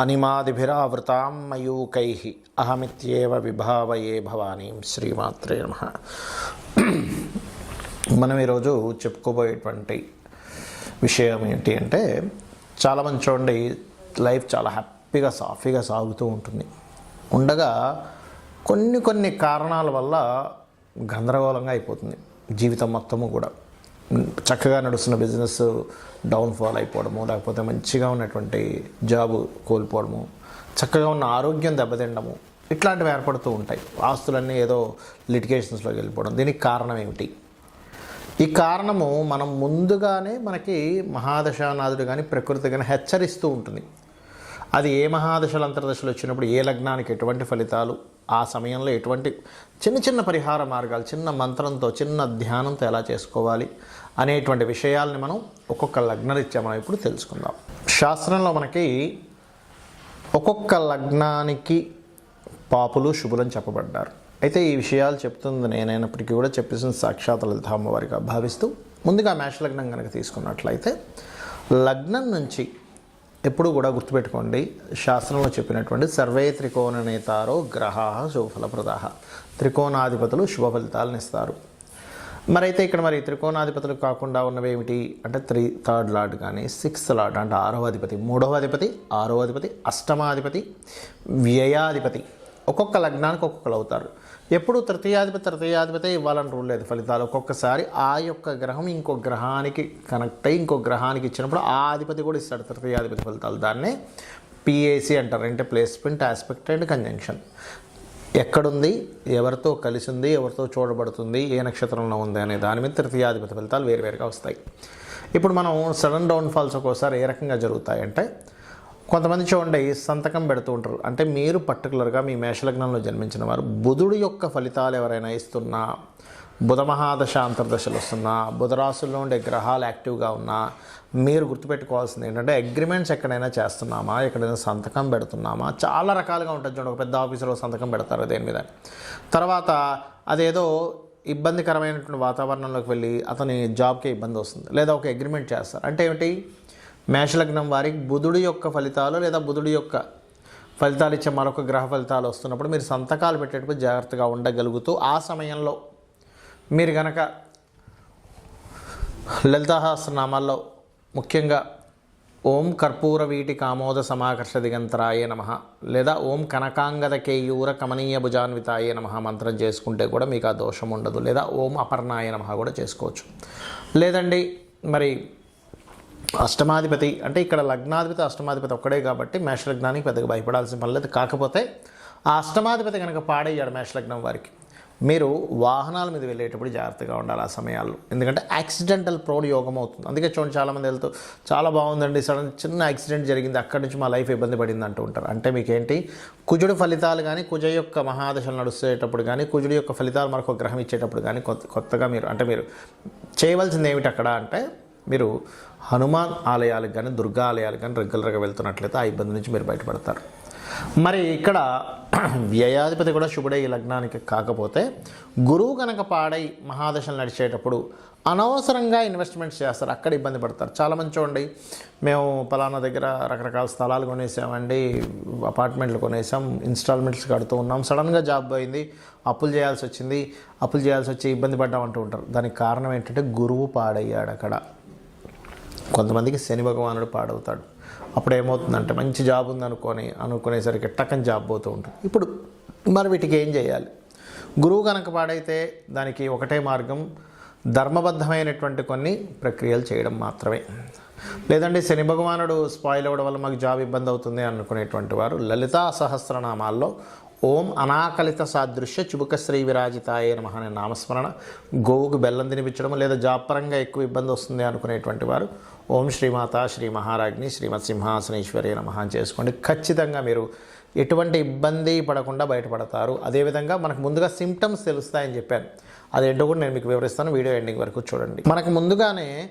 అనిమాదిభిరావృతాం మయూకై అహమిత్యేవ విభావయే భవానీం శ్రీమాత్రే నమ. మనం ఈరోజు చెప్పుకోబోయేటువంటి విషయం ఏంటి అంటే చాలామంది చూడండి లైఫ్ చాలా హ్యాపీగా సాఫీగా సాగుతూ ఉంటుంది. ఉండగా కొన్ని కొన్ని కారణాల వల్ల గందరగోళంగా అయిపోతుంది జీవితం మొత్తము కూడా. చక్కగా నడుస్తున్న బిజినెస్ డౌన్ఫాల్ అయిపోవడము లేకపోతే మంచిగా ఉన్నటువంటి జాబ్ కోల్పోవడము చక్కగా ఉన్న ఆరోగ్యం దెబ్బతిండము ఇట్లాంటివి ఏర్పడుతూ ఉంటాయి. ఆస్తులన్నీ ఏదో లిటిగేషన్స్లోకి వెళ్ళిపోవడం. దీనికి కారణం ఏమిటి? ఈ కారణము మనం ముందుగానే మనకి మహాదశానాథుడు కానీ ప్రకృతి కానీ హెచ్చరిస్తూ ఉంటుంది. అది ఏ మహాదశలు అంతర్దశలు వచ్చినప్పుడు ఏ లగ్నానికి ఎటువంటి ఫలితాలు? ఆ సమయంలో ఎటువంటి చిన్న చిన్న పరిహార మార్గాలు చిన్న మంత్రంతో చిన్న ధ్యానంతో ఎలా చేసుకోవాలి అనేటువంటి విషయాల్ని మనం ఒక్కొక్క లగ్నరీత్యా మనం ఇప్పుడు తెలుసుకుందాం. శాస్త్రంలో మనకి ఒక్కొక్క లగ్నానికి పాపులు శుభులని చెప్పబడ్డారు. అయితే ఈ విషయాలు చెప్తుంది నేనైనప్పటికీ కూడా చెప్పేసిన సాక్షాత్ లలిత అమ్మవారిగా భావిస్తూ ముందుగా మేష లగ్నం కనుక తీసుకున్నట్లయితే లగ్నం నుంచి ఎప్పుడు కూడా గుర్తుపెట్టుకోండి శాస్త్రంలో చెప్పినటువంటి సర్వే త్రికోణ నేతారో గ్రహ శుభఫలప్రదా. త్రికోణాధిపతులు శుభ ఫలితాలను ఇస్తారు. మరైతే ఇక్కడ మరి త్రికోణాధిపతులు కాకుండా ఉన్నవి ఏమిటి? అంటే త్రీ థర్డ్ లార్డ్ కానీ సిక్స్త్ లార్డ్ అంటే ఆరవ అధిపతి మూడవ అధిపతి ఆరవ అధిపతి అష్టమాధిపతి వ్యయాధిపతి. ఒక్కొక్క లగ్నానికి ఒక్కొక్కరు అవుతారు. ఎప్పుడు తృతీయాధిపతి తృతీయాధిపతి ఇవ్వాలని రూల్ లేదు. ఫలితాలు ఒక్కొక్కసారి ఆ యొక్క గ్రహం ఇంకో గ్రహానికి కనెక్ట్ అయ్యి ఇంకో గ్రహానికి ఇచ్చినప్పుడు ఆ అధిపతి కూడా ఇస్తాడు. తృతీయాధిపతి ఫలితాలు దాన్నే పిఏసి అంటారు. అంటే ప్లేస్మెంట్ ఆస్పెక్ట్ అండ్ కంజంక్షన్ ఎక్కడుంది ఎవరితో కలిసి ఉంది ఎవరితో చూడబడుతుంది ఏ నక్షత్రంలో ఉంది అనే దాని మీద తృతీయాధిపతి ఫలితాలు వేరువేరుగా వస్తాయి. ఇప్పుడు మనం సడన్ డౌన్ఫాల్స్ ఒక్కోసారి ఏ రకంగా జరుగుతాయంటే కొంతమంది చూడండి సంతకం పెడుతూ ఉంటారు. అంటే మీరు పర్టికులర్గా మీ మేషలగ్నంలో జన్మించిన వారు బుధుడు యొక్క ఫలితాలు ఎవరైనా ఇస్తున్నా బుధ మహాదశ అంతర్దశలు వస్తున్నా బుధరాశుల్లో ఉండే గ్రహాలు యాక్టివ్గా ఉన్నా మీరు గుర్తుపెట్టుకోవాల్సింది ఏంటంటే అగ్రిమెంట్స్ ఎక్కడైనా చేస్తున్నామా ఎక్కడైనా సంతకం పెడుతున్నామా? చాలా రకాలుగా ఉంటుంది చూడండి ఒక పెద్ద ఆఫీసులో సంతకం పెడతారు దేని మీద. తర్వాత అదేదో ఇబ్బందికరమైనటువంటి వాతావరణంలోకి వెళ్ళి అతని జాబ్కి ఇబ్బంది వస్తుంది లేదా ఒక అగ్రిమెంట్ చేస్తారు. అంటే ఏమిటి? మేషలగ్నం వారికి బుధుడి యొక్క ఫలితాలు లేదా బుధుడి యొక్క ఫలితాలు ఇచ్చే మరొక గ్రహ ఫలితాలు వస్తున్నప్పుడు మీరు సంతకాలు పెట్టేటప్పుడు జాగ్రత్తగా ఉండగలుగుతూ ఆ సమయంలో మీరు గనక లలితాహాస్త్రనామాల్లో ముఖ్యంగా ఓం కర్పూర వీటి కామోద సమాకర్ష దిగంతరాయే నమ లేదా ఓం కనకాంగద కేయూర కమనీయ భుజాన్వితాయే నమ మంత్రం చేసుకుంటే కూడా మీకు ఆ దోషం ఉండదు లేదా ఓం అపర్ణాయ నమ కూడా చేసుకోవచ్చు. లేదండి మరి అష్టమాధిపతి అంటే ఇక్కడ లగ్నాధిపతి అష్టమాధిపతి ఒక్కడే కాబట్టి మేషలగ్నానికి పెద్దగా భయపడాల్సిన పని లేదు. కాకపోతే ఆ అష్టమాధిపతి కనుక పాడయ్యాడు మేషలగ్నం వారికి మీరు వాహనాల మీద వెళ్ళేటప్పుడు జాగ్రత్తగా ఉండాలి ఆ సమయాల్లో. ఎందుకంటే యాక్సిడెంటల్ ప్రోడ్ యోగం అవుతుంది. అందుకే చూడండి చాలామంది వెళ్తూ చాలా బాగుందండి సడన్ చిన్న యాక్సిడెంట్ జరిగింది అక్కడి నుంచి మా లైఫ్ ఇబ్బంది పడింది అంటూ ఉంటారు. అంటే మీకేంటి? కుజుడు ఫలితాలు కానీ కుజ యొక్క మహాదశలు నడుస్తేటప్పుడు కానీ కుజుడు యొక్క ఫలితాలు మరొక గ్రహం ఇచ్చేటప్పుడు కానీ కొత్త కొత్తగా మీరు అంటే మీరు చేయవలసింది ఏమిటి అక్కడ అంటే మీరు హనుమాన్ ఆలయాలకు కానీ దుర్గా ఆలయాలకు కానీ రెగ్యులర్గా వెళ్తున్నట్లయితే ఆ ఇబ్బంది నుంచి మీరు బయటపడతారు. మరి ఇక్కడ వ్యయాధిపతి కూడా శుభుడే ఈ లగ్నానికి కాకపోతే గురువు కనుక పాడై మహాదశలు నడిచేటప్పుడు అనవసరంగా ఇన్వెస్ట్మెంట్స్ చేస్తారు. అక్కడ ఇబ్బంది పడతారు. చాలామంది చూడండి మేము పలానా దగ్గర రకరకాల స్థలాలు కొనేసామండి అపార్ట్మెంట్లు కొనేసాం ఇన్స్టాల్మెంట్స్ కడుతూ ఉన్నాం. సడన్గా జాబ్ పోయింది అప్పులు చేయాల్సి వచ్చింది అప్పులు చేయాల్సి వచ్చి ఇబ్బంది పడ్డామంటూ ఉంటారు. దానికి కారణం ఏంటంటే గురువు పాడయ్యాడు అక్కడ. కొంతమందికి శని భగవానుడు పాడవుతాడు. అప్పుడు ఏమవుతుందంటే మంచి జాబ్ ఉంది అనుకొని అనుకునేసరికి టక్కని జాబ్ పోతూ ఉంటుంది. ఇప్పుడు మరి వీటికి ఏం చేయాలి? గురువు కనుక పాడైతే దానికి ఒకటే మార్గం ధర్మబద్ధమైనటువంటి కొన్ని ప్రక్రియలు చేయడం మాత్రమే. లేదంటే శని భగవానుడు స్పాయిల్ అవ్వడం వల్ల మాకు జాబ్ ఇబ్బంది అవుతుంది అనుకునేటువంటి వారు లలితా సహస్రనామాల్లో ఓం అనాకలిత సాదృశ్య చుబుక శ్రీ విరాజితాయ నమ అనే నామస్మరణ గోవుకు బెల్లం తినిపించడం లేదా జాపరంగా ఎక్కువ ఇబ్బంది వస్తుంది అనుకునేటువంటి వారు ఓం శ్రీమాత శ్రీ మహారాజ్ని శ్రీమత్ సింహాసనేశ్వరి నమ చేసుకోండి. ఖచ్చితంగా మీరు ఎటువంటి ఇబ్బంది పడకుండా బయటపడతారు. అదేవిధంగా మనకు ముందుగా సిమ్టమ్స్ తెలుస్తాయని చెప్పాను. అదేంటో కూడా నేను మీకు వివరిస్తాను. వీడియో ఎండింగ్ వరకు చూడండి. మనకు ముందుగానే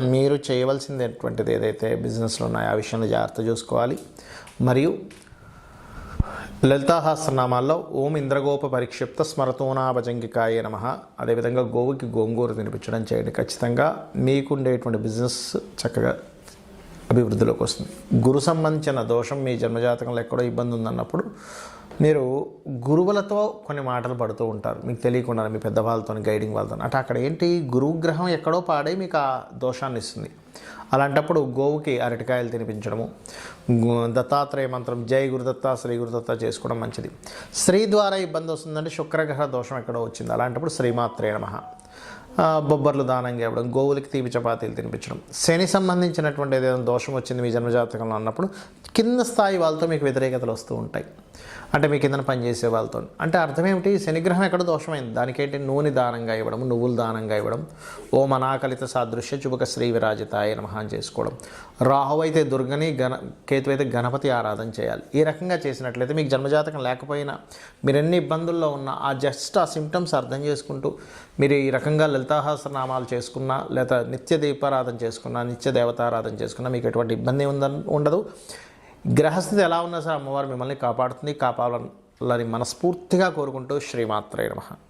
మీరు చేయవలసిందేటువంటిది ఏదైతే బిజినెస్లో ఉన్నాయో ఆ విషయంలో జాగ్రత్త చూసుకోవాలి. మరియు లలితాహాస్త్రనామాల్లో ఓం ఇంద్రగోప పరిక్షిప్త స్మరతోనాభజంగికాయ నమ. అదేవిధంగా గోవుకి గోంగూర తినిపించడం చేయండి. ఖచ్చితంగా మీకుండేటువంటి బిజినెస్ చక్కగా అభివృద్ధిలోకి వస్తుంది. గురు సంబంధించిన దోషం మీ జన్మజాతకంలో ఎక్కడో ఇబ్బంది ఉందన్నప్పుడు మీరు గురువులతో కొన్ని మాటలు పడుతూ ఉంటారు. మీకు తెలియకుండా మీ పెద్దవాళ్ళతో గైడింగ్ వాళ్ళతో అంటే అక్కడ ఏంటి? గురుగ్రహం ఎక్కడో పాడే మీకు ఆ దోషాన్ని ఇస్తుంది. అలాంటప్పుడు గోవుకి అరటికాయలు తినిపించడము దత్తాత్రేయ మంత్రం జై గురుదత్త శ్రీ గురుదత్త చేసుకోవడం మంచిది. స్త్రీ ద్వారా ఇబ్బంది వస్తుందంటే శుక్రగ్రహ దోషం ఎక్కడో వచ్చింది. అలాంటప్పుడు శ్రీమాత్రే నమ. బొబ్బర్లు దానంగా ఇవ్వడం గోవులకి తీపి చపాతీలు తినిపించడం. శని సంబంధించినటువంటి ఏదైనా దోషం వచ్చింది మీ జన్మజాతకంలో అన్నప్పుడు కింద స్థాయి వాళ్ళతో మీకు వ్యతిరేకతలు వస్తూ ఉంటాయి. అంటే మీ కిందన పనిచేసే వాళ్ళతో. అంటే అర్థం ఏమిటి? శనిగ్రహం ఎక్కడ దోషమైంది? దానికేంటి? నూనె దానంగా ఇవ్వడం నువ్వులు దానంగా ఇవ్వడం ఓ మనాకలిత సాదృశ్య చుబక శ్రీ విరాజితాయ నమః చేసుకోవడం. రాహు అయితే దుర్గని గణ కేతు అయితే గణపతి ఆరాధన చేయాలి. ఈ రకంగా చేసినట్లయితే మీకు జన్మజాతకం లేకపోయినా మీరు ఎన్ని ఇబ్బందుల్లో ఉన్నా ఆ జస్ట్ ఆ సిమ్టమ్స్ అర్థం చేసుకుంటూ మీరు ఈ రకంగా లలితాహాసనామాలు చేసుకున్నా లేదా నిత్య దీపారాధన చేసుకున్నా నిత్య దేవతారాధన చేసుకున్నా మీకు ఎటువంటి ఇబ్బంది ఉందని ఉండదు. గ్రహస్థితి ఎలా ఉన్నా సరే అమ్మవారు మిమ్మల్ని కాపాడుతుంది కాపాడాలని మనస్ఫూర్తిగా కోరుకుంటూ శ్రీమాత్రే నమ.